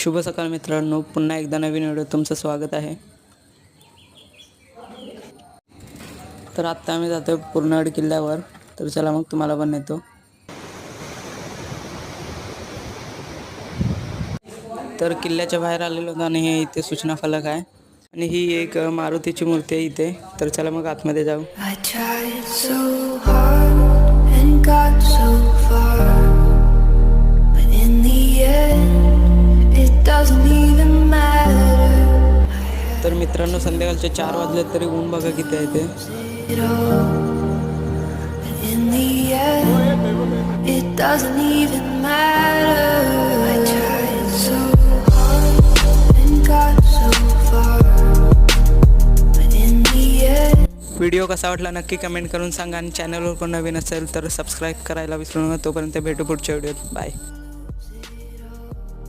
शुभ सकाळ मित्रांनो. पुन्हा एकदा नवीन व्हिडिओ तुमचं स्वागत आहे. तर आत्ता आम्ही जातो पूर्णगड किल्ल्यावर. तर चला मग तुम्हाला पण नेतो. तर किल्ल्याच्या बाहेर आलेलो होतो आणि हे इथे सूचना फलक आहे. आणि ही एक मारुतीची मूर्ती आहे इथे. तर चला मग आतमध्ये जाऊ. तर मित्रांनो संध्याकाळचे चार वाजले तरी ऊन बघा किती आहे ते. व्हिडिओ कसा वाटला नक्की कमेंट करून सांगा आणि चॅनलवर कोण नवीन असेल तर सबस्क्राईब करायला विसरू नका. तोपर्यंत भेटू पुढच्या व्हिडिओत बाय